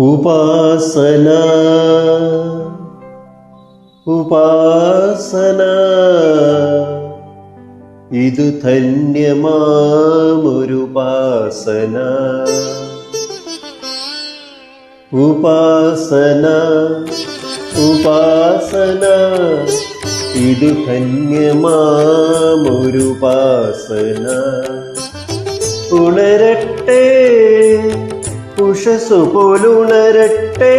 ഉപാസന. ഉപാസന. ഇതു ധന്യമാമൊരുപാസന ഉപാസന. ഉപാസന. ഇതു ധന്യമാമൊരുപാസന ഉണരട്ടെ. ഉഷസ്സു പോലുണരട്ടെ.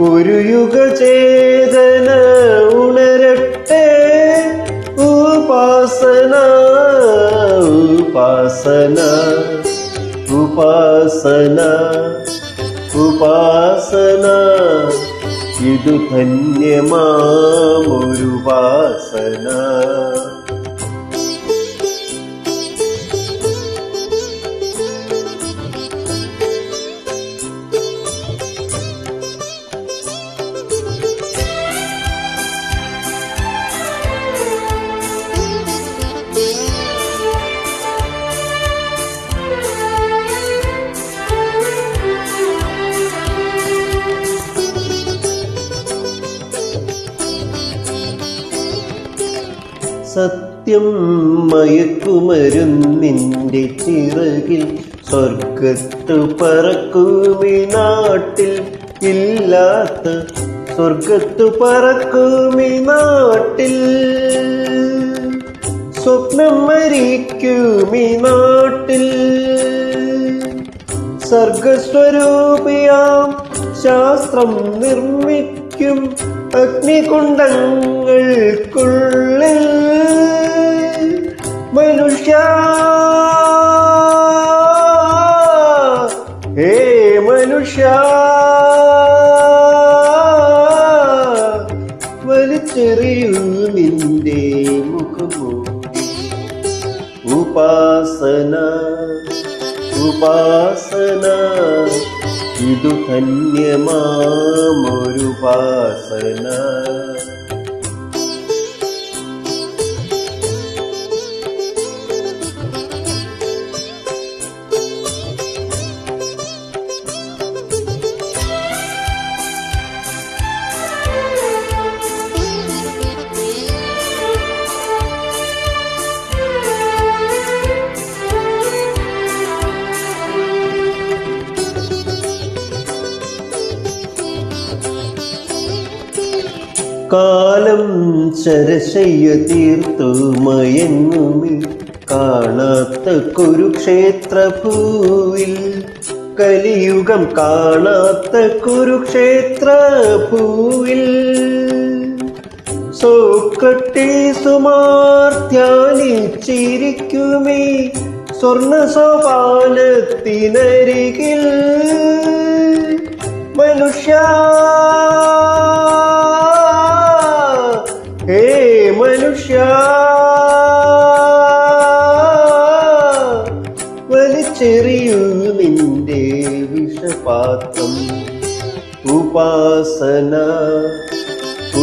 ഒരു യുഗചേതന ഉണരട്ടെ. ഉപാസന ഉപാസന ഉപാസന ഉപാസന. ഇതു ധന്യമാമൊരുപാസന സത്യം മയക്കുമരുന്നിന്റെ ചിറകിൽ സ്വർഗത്തു പറക്കുമി നാട്ടിൽ ഇല്ലാത്ത സ്വർഗത്തു പറക്കുമി നാട്ടിൽ. സ്വപ്നം മരിക്കുമി നാട്ടിൽ. സർഗസ്വരൂപിയാം ശാസ്ത്രം നിർമ്മിക്കും അഗ്നികുണ്ടങ്ങൾക്കുള്ളിൽ ഹേ മനുഷ്യ. വലിച്ചെറിയൂ നിന്റെ മുഖമോ? ഉപാസന ഉപാസന. ഇതു ധന്യമാമൊരുപാസന കാലം ചരശയ്യു തീർത്തു മയങ്ങുമി കാണാത്ത കുരുക്ഷേത്ര ഭൂവിൽ കലിയുഗം കാണാത്ത കുരുക്ഷേത്രഭൂവിൽ സോക്രട്ടീസുമാർ ധ്യാനിച്ചിരിക്കുമേ സ്വർണ സോപാനത്തിനരികിൽ മനുഷ്യ വലിച്ചെറിയൂ നിന്റെ വിഷപാത്രം. ഉപാസന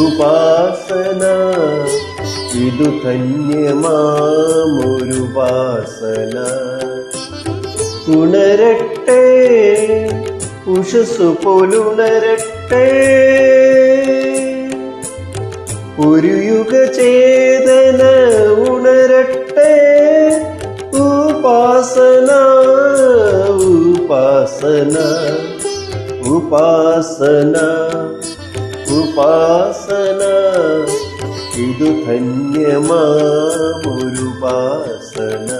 ഉപാസന ഇതു ധന്യമാമൊരുപാസന ഉണരട്ടെ ഉഷസ്സു പോലുണരട്ടെ. ഒരു യുഗചേതന ഉണരട്ടെ. उपासना। उपासना। उपासना। इदु फन्यमा मुरुपासना